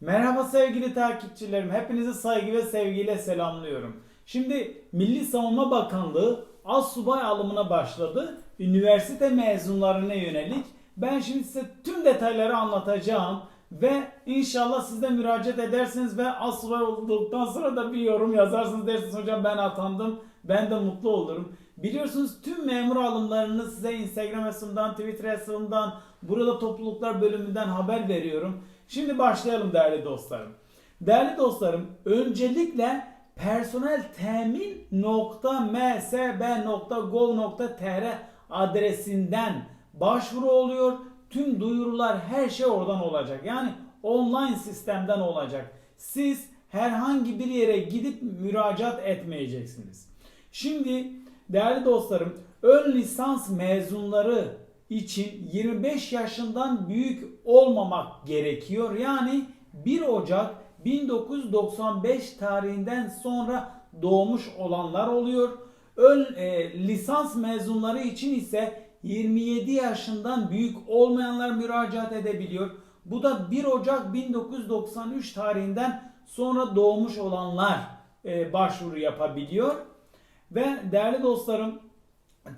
Merhaba sevgili takipçilerim. Hepinizi saygı ve sevgiyle selamlıyorum. Şimdi Milli Savunma Bakanlığı az subay alımına başladı. Üniversite mezunlarına yönelik. Ben şimdi size tüm detayları anlatacağım ve inşallah siz de müracaat edersiniz ve az subay olduktan sonra da bir yorum yazarsınız dersiniz hocam ben atandım. Ben de mutlu olurum. Biliyorsunuz tüm memur alımlarını size Instagram hesabımdan, Twitter hesabımdan, burada topluluklar bölümünden haber veriyorum. Şimdi başlayalım değerli dostlarım. Değerli dostlarım, öncelikle personeltemin.msb.gov.tr adresinden başvuru oluyor. Tüm duyurular her şey oradan olacak. Yani online sistemden olacak. Siz herhangi bir yere gidip müracaat etmeyeceksiniz. Şimdi değerli dostlarım ön lisans mezunları için 25 yaşından büyük olmamak gerekiyor. Yani 1 Ocak 1995 tarihinden sonra doğmuş olanlar oluyor. Ön e, lisans mezunları için ise 27 yaşından büyük olmayanlar müracaat edebiliyor. Bu da 1 Ocak 1993 tarihinden sonra doğmuş olanlar e, başvuru yapabiliyor. Ve değerli dostlarım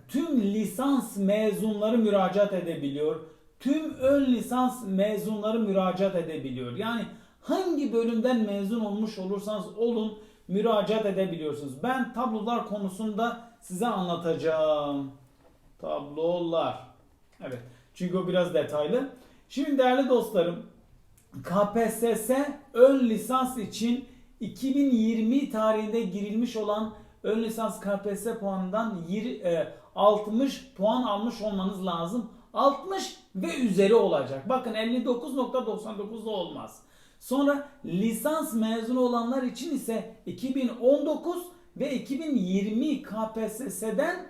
tüm lisans mezunları müracaat edebiliyor. Tüm ön lisans mezunları müracaat edebiliyor. Yani hangi bölümden mezun olmuş olursanız olun müracaat edebiliyorsunuz. Ben tablolar konusunda size anlatacağım. Tablolar. Evet. Çünkü o biraz detaylı. Şimdi değerli dostlarım KPSS ön lisans için 2020 tarihinde girilmiş olan ön lisans KPSS puanından 60 puan almış olmanız lazım. 60 ve üzeri olacak. Bakın 59.99 da olmaz. Sonra lisans mezunu olanlar için ise 2019 ve 2020 KPSS'den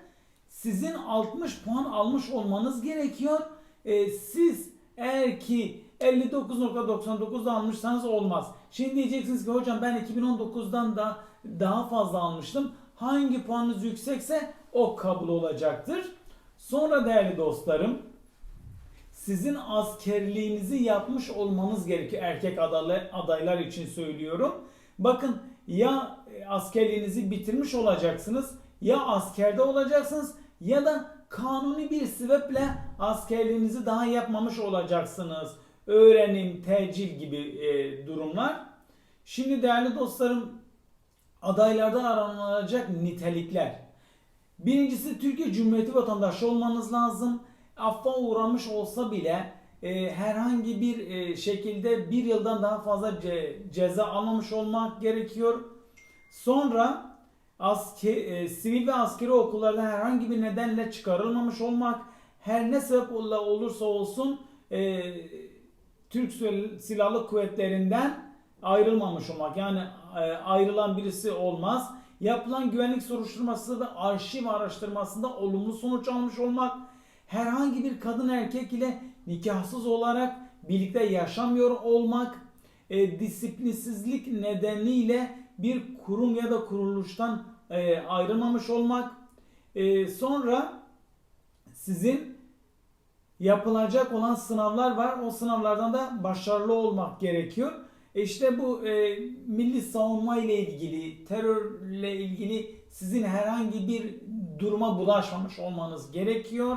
sizin 60 puan almış olmanız gerekiyor. Ee, siz eğer ki 59.99 almışsanız olmaz. Şimdi diyeceksiniz ki hocam ben 2019'dan da daha fazla almıştım. Hangi puanınız yüksekse o kabul olacaktır. Sonra değerli dostlarım sizin askerliğinizi yapmış olmanız gerekiyor. Erkek adaylar için söylüyorum. Bakın ya askerliğinizi bitirmiş olacaksınız ya askerde olacaksınız ya da kanuni bir sebeple askerliğinizi daha yapmamış olacaksınız. Öğrenim, tecil gibi e, durumlar. Şimdi değerli dostlarım adaylardan aranılacak nitelikler. Birincisi Türkiye Cumhuriyeti vatandaşı olmanız lazım. Affa uğramış olsa bile e, herhangi bir e, şekilde bir yıldan daha fazla ce- ceza almamış olmak gerekiyor. Sonra asker, e, sivil ve askeri okullardan herhangi bir nedenle çıkarılmamış olmak, her ne sebeple olursa olsun e, Türk Silahlı Kuvvetlerinden ayrılmamış olmak. Yani ayrılan birisi olmaz. Yapılan güvenlik soruşturması ve arşiv araştırmasında olumlu sonuç almış olmak, herhangi bir kadın erkek ile nikahsız olarak birlikte yaşamıyor olmak, e, disiplinsizlik nedeniyle bir kurum ya da kuruluştan e, ayrılmamış olmak, e, sonra sizin yapılacak olan sınavlar var. O sınavlardan da başarılı olmak gerekiyor. E İşte bu e, milli savunma ile ilgili, terörle ilgili sizin herhangi bir duruma bulaşmamış olmanız gerekiyor.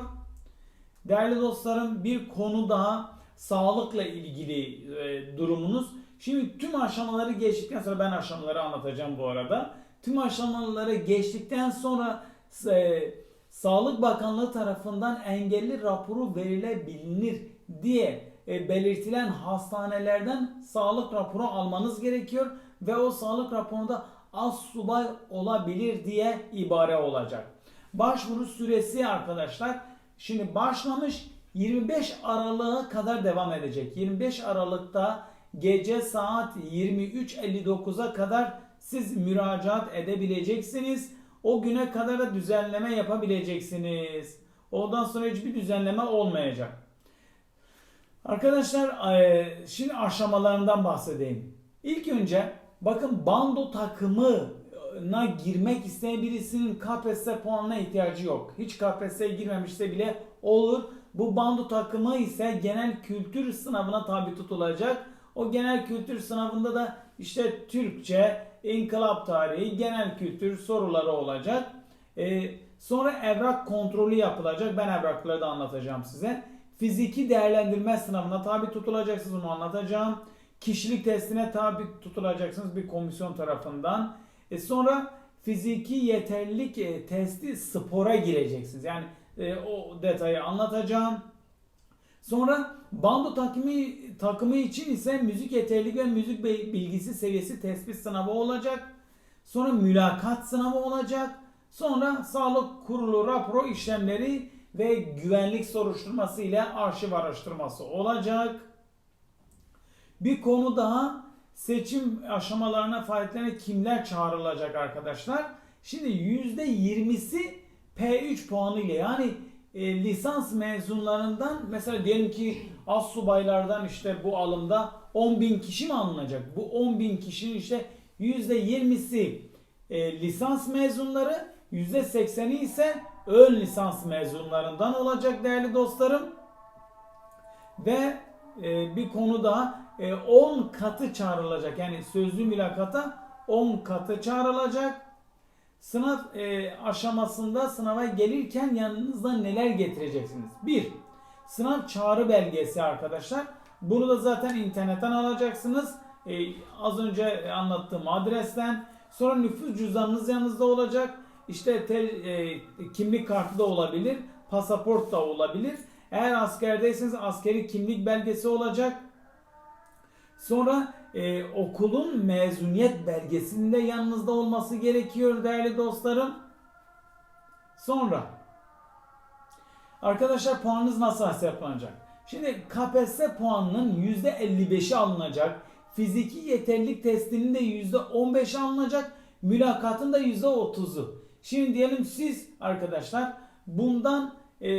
Değerli dostlarım bir konu daha sağlıkla ilgili e, durumunuz. Şimdi tüm aşamaları geçtikten sonra ben aşamaları anlatacağım bu arada. Tüm aşamaları geçtikten sonra e, Sağlık Bakanlığı tarafından engelli raporu verilebilir diye e, belirtilen hastanelerden sağlık raporu almanız gerekiyor ve o sağlık raporunda az subay olabilir diye ibare olacak. Başvuru süresi arkadaşlar şimdi başlamış 25 Aralık'a kadar devam edecek. 25 Aralık'ta gece saat 23.59'a kadar siz müracaat edebileceksiniz. O güne kadar da düzenleme yapabileceksiniz. Ondan sonra hiçbir düzenleme olmayacak. Arkadaşlar e, şimdi aşamalarından bahsedeyim. İlk önce bakın bando takımına girmek isteyen birisinin KPSS puanına ihtiyacı yok. Hiç KPSS'ye girmemişse bile olur. Bu bando takımı ise genel kültür sınavına tabi tutulacak. O genel kültür sınavında da işte Türkçe, inkılap tarihi, genel kültür soruları olacak. Ee, sonra evrak kontrolü yapılacak. Ben evrakları da anlatacağım size. Fiziki değerlendirme sınavına tabi tutulacaksınız onu anlatacağım. Kişilik testine tabi tutulacaksınız bir komisyon tarafından. E sonra fiziki yeterlilik e, testi spora gireceksiniz. Yani e, o detayı anlatacağım. Sonra bando takımı takımı için ise müzik yeterlilik ve müzik bilgisi seviyesi tespit sınavı olacak. Sonra mülakat sınavı olacak. Sonra sağlık kurulu raporu işlemleri ve güvenlik soruşturması ile arşiv araştırması olacak. Bir konu daha seçim aşamalarına faaliyetlerine kimler çağrılacak arkadaşlar? Şimdi %20'si P3 puanı ile yani e, lisans mezunlarından mesela diyelim ki az subaylardan işte bu alımda 10.000 kişi mi alınacak? Bu 10.000 kişinin işte %20'si e, lisans mezunları %80'i ise ön lisans mezunlarından olacak değerli dostlarım. Ve e, bir konu daha e, 10 katı çağrılacak. Yani sözlü mülakata 10 katı çağrılacak. Sınav e, aşamasında sınava gelirken yanınızda neler getireceksiniz? 1. Sınav çağrı belgesi arkadaşlar. Bunu da zaten internetten alacaksınız. E, az önce anlattığım adresten. Sonra nüfus cüzdanınız yanınızda olacak. İşte te- e, kimlik kartı da olabilir. Pasaport da olabilir. Eğer askerdeyseniz askeri kimlik belgesi olacak. Sonra e, okulun mezuniyet belgesinde yanınızda olması gerekiyor değerli dostlarım. Sonra arkadaşlar puanınız nasıl hesaplanacak? Şimdi KPSS puanının %55'i alınacak. Fiziki yeterlilik testinin de %15'i alınacak. Mülakatın da %30'u. Şimdi diyelim siz arkadaşlar bundan e,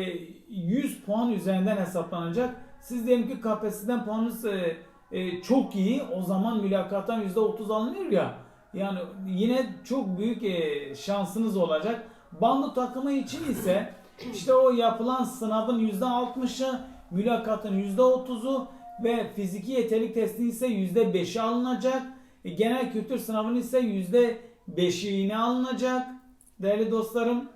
100 puan üzerinden hesaplanacak. Siz diyelim ki KPSS'den puanınız e, e, çok iyi. O zaman mülakattan %30 alınıyor ya. Yani yine çok büyük e, şansınız olacak. Bando takımı için ise işte o yapılan sınavın %60'ı, mülakatın %30'u ve fiziki yeterlilik testi ise %5'i alınacak. E, genel kültür sınavının ise %5'i yine alınacak. Değerli dostlarım.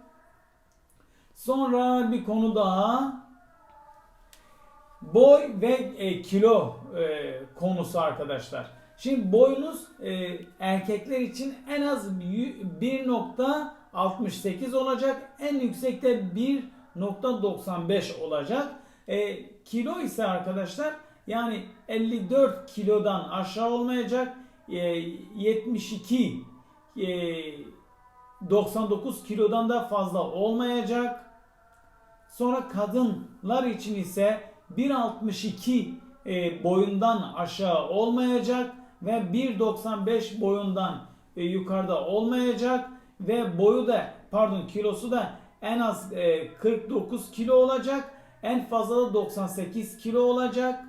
Sonra bir konu daha. Boy ve e, kilo e, konusu arkadaşlar. Şimdi boyunuz e, erkekler için en az y- 1.68 olacak. En yüksekte 1.95 olacak. E, kilo ise arkadaşlar yani 54 kilodan aşağı olmayacak. E, 72 e, 99 kilodan da fazla olmayacak. Sonra kadınlar için ise 1.62 e, boyundan aşağı olmayacak ve 1.95 boyundan e, yukarıda olmayacak ve boyu da pardon kilosu da en az e, 49 kilo olacak. En fazla da 98 kilo olacak.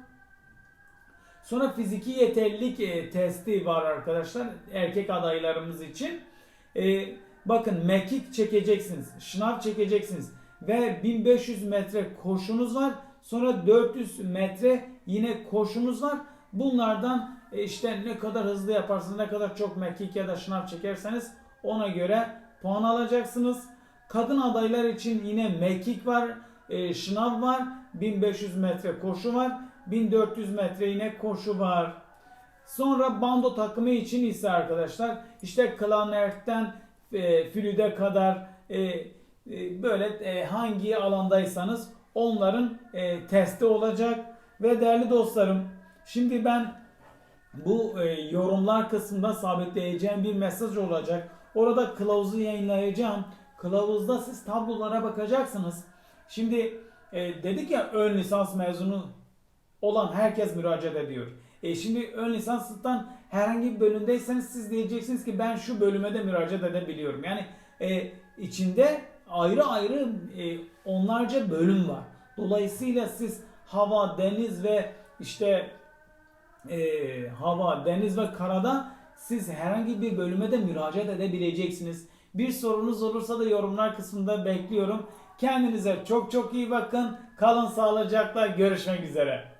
Sonra fiziki yeterlilik e, testi var arkadaşlar erkek adaylarımız için. E, bakın mekik çekeceksiniz, şınav çekeceksiniz ve 1500 metre koşunuz var. Sonra 400 metre yine koşunuz var. Bunlardan e, işte ne kadar hızlı yaparsınız, ne kadar çok mekik ya da şınav çekerseniz ona göre puan alacaksınız. Kadın adaylar için yine mekik var, e, şınav var, 1500 metre koşu var, 1400 metre yine koşu var. Sonra bando takımı için ise arkadaşlar işte klarnetten e, flüde kadar e, e, böyle e, hangi alandaysanız onların e, testi olacak. Ve değerli dostlarım şimdi ben bu yorumlar kısmında sabitleyeceğim bir mesaj olacak. Orada kılavuzu yayınlayacağım. Kılavuzda siz tablolara bakacaksınız. Şimdi e, dedik ya ön lisans mezunu olan herkes müracaat ediyor. E şimdi ön lisanstan herhangi bir bölümdeyseniz siz diyeceksiniz ki ben şu bölüme de müracaat edebiliyorum. Yani e, içinde ayrı ayrı e, onlarca bölüm var. Dolayısıyla siz hava, deniz ve işte e, hava, deniz ve karada siz herhangi bir bölüme de müracaat edebileceksiniz. Bir sorunuz olursa da yorumlar kısmında bekliyorum. Kendinize çok çok iyi bakın. Kalın sağlıcakla. Görüşmek üzere.